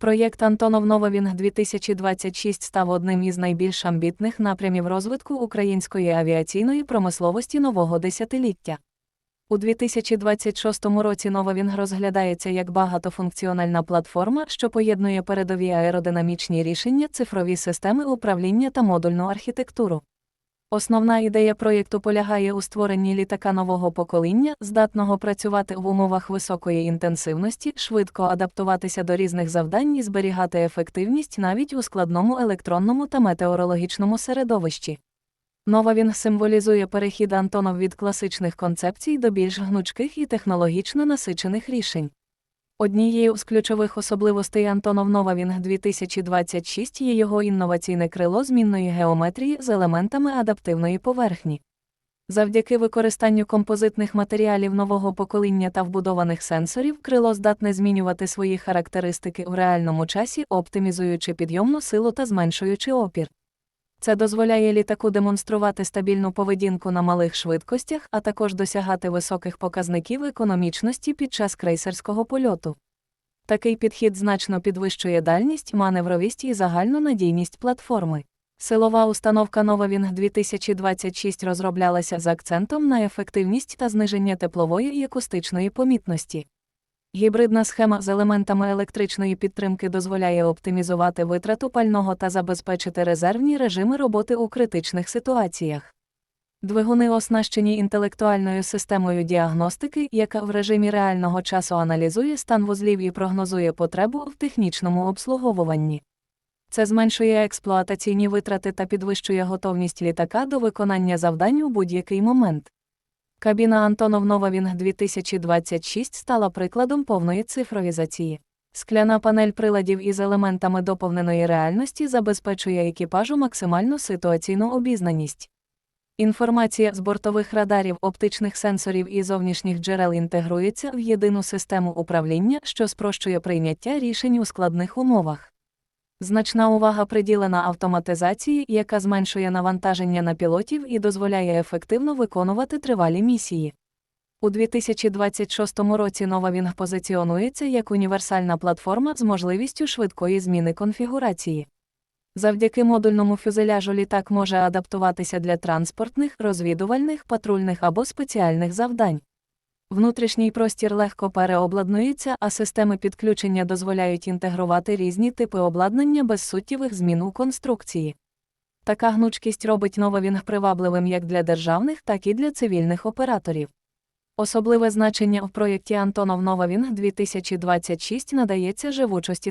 Проєкт Антонов Нововінг 2026 став одним із найбільш амбітних напрямів розвитку української авіаційної промисловості нового десятиліття. У 2026 році Нововінг розглядається як багатофункціональна платформа, що поєднує передові аеродинамічні рішення, цифрові системи управління та модульну архітектуру. Основна ідея проєкту полягає у створенні літака нового покоління, здатного працювати в умовах високої інтенсивності, швидко адаптуватися до різних завдань і зберігати ефективність навіть у складному електронному та метеорологічному середовищі. Нова він символізує перехід Антонов від класичних концепцій до більш гнучких і технологічно насичених рішень. Однією з ключових особливостей Антонов Нова Вінг 2026 є його інноваційне крило змінної геометрії з елементами адаптивної поверхні. Завдяки використанню композитних матеріалів нового покоління та вбудованих сенсорів, крило здатне змінювати свої характеристики у реальному часі, оптимізуючи підйомну силу та зменшуючи опір. Це дозволяє літаку демонструвати стабільну поведінку на малих швидкостях, а також досягати високих показників економічності під час крейсерського польоту. Такий підхід значно підвищує дальність, маневровість і загальну надійність платформи. Силова установка Новавінг 2026 розроблялася з акцентом на ефективність та зниження теплової і акустичної помітності. Гібридна схема з елементами електричної підтримки дозволяє оптимізувати витрату пального та забезпечити резервні режими роботи у критичних ситуаціях. Двигуни оснащені інтелектуальною системою діагностики, яка в режимі реального часу аналізує стан вузлів і прогнозує потребу в технічному обслуговуванні. Це зменшує експлуатаційні витрати та підвищує готовність літака до виконання завдань у будь-який момент. Кабіна Антонов Нова Вінг 2026 стала прикладом повної цифровізації. Скляна панель приладів із елементами доповненої реальності забезпечує екіпажу максимальну ситуаційну обізнаність. Інформація з бортових радарів, оптичних сенсорів і зовнішніх джерел інтегрується в єдину систему управління, що спрощує прийняття рішень у складних умовах. Значна увага приділена автоматизації, яка зменшує навантаження на пілотів і дозволяє ефективно виконувати тривалі місії. У 2026 році нова Вінг позиціонується як універсальна платформа з можливістю швидкої зміни конфігурації. Завдяки модульному фюзеляжу літак може адаптуватися для транспортних, розвідувальних, патрульних або спеціальних завдань. Внутрішній простір легко переобладнується, а системи підключення дозволяють інтегрувати різні типи обладнання без суттєвих змін у конструкції. Така гнучкість робить нововінг привабливим як для державних, так і для цивільних операторів. Особливе значення в проєкті Антонов Нововінг 2026 надається живучості